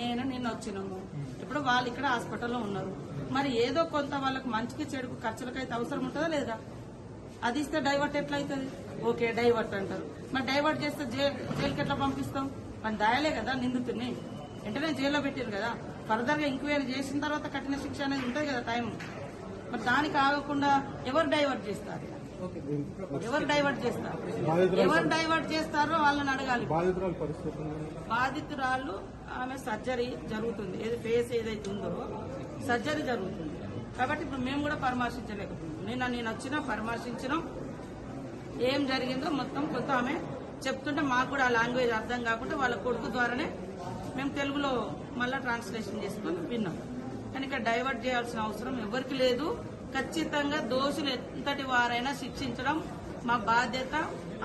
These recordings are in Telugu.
నేను నిన్న వచ్చినాము. ఇప్పుడు వాళ్ళు ఇక్కడ హాస్పిటల్లో ఉన్నారు. మరి ఏదో కొంత వాళ్ళకి మంచికి చెడుకు ఖర్చులకైతే అవసరం ఉంటుందా లేదా? అది ఇస్తే డైవర్ట్ ఎట్లా అవుతుంది ఓకే డైవర్ట్ అంటారు. మరి డైవర్ట్ చేస్తే జైలుకి ఎట్లా పంపిస్తాం? మరి దాయలే కదా నిందితుడిని వెంటనే జైల్లో పెట్టారు కదా. ఫర్దర్గా ఎంక్వైరీ చేసిన తర్వాత కఠిన శిక్ష అనేది ఉంటుంది కదా టైం మరి దానికి ఆగకుండా ఎవరు డైవర్ట్ చేస్తారు? ఎవరు డైవర్ట్ చేస్తారు? ఎవరు డైవర్ట్ చేస్తారో వాళ్ళని అడగాలి. బాధితురాలు ఆమె సర్జరీ జరుగుతుంది. ఏది ఫేస్ ఏదైతే ఉందో సర్జరీ జరుగుతుంది. కాబట్టి ఇప్పుడు మేము కూడా పరామర్శించలేకపోతున్నాం. నిన్న నేను వచ్చినా పరామర్శించినాం. ఏం జరిగిందో మొత్తం కొంత ఆమె చెప్తుంటే మాకు కూడా ఆ లాంగ్వేజ్ అర్థం కాకుండా వాళ్ళ కొడుకు ద్వారానే మేము తెలుగులో మళ్ళా ట్రాన్స్లేషన్ చేసుకొని విన్నాం. కనుక డైవర్ట్ చేయాల్సిన అవసరం ఎవరికి లేదు. ఖచ్చితంగా దోషులు ఎంతటి వారైనా శిక్షించడం మా బాధ్యత.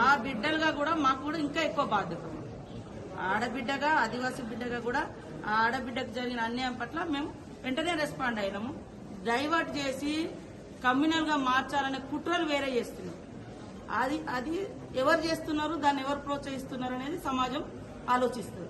ఆ బిడ్డలుగా కూడా మాకు కూడా ఇంకా ఎక్కువ బాధ్యత. ఆడబిడ్డగా ఆదివాసీ బిడ్డగా కూడా ఆ ఆడబిడ్డకు జరిగిన అన్యాయం పట్ల మేము వెంటనే రెస్పాండ్ అయినాము. డైవర్ట్ చేసి కమ్యూనల్గా మార్చాలనే కుట్రలు వేరే చేస్తున్నాం. అది అది ఎవరు చేస్తున్నారు దాన్ని ఎవరు ప్రోత్సహిస్తున్నారు అనేది సమాజం ఆలోచిస్తుంది.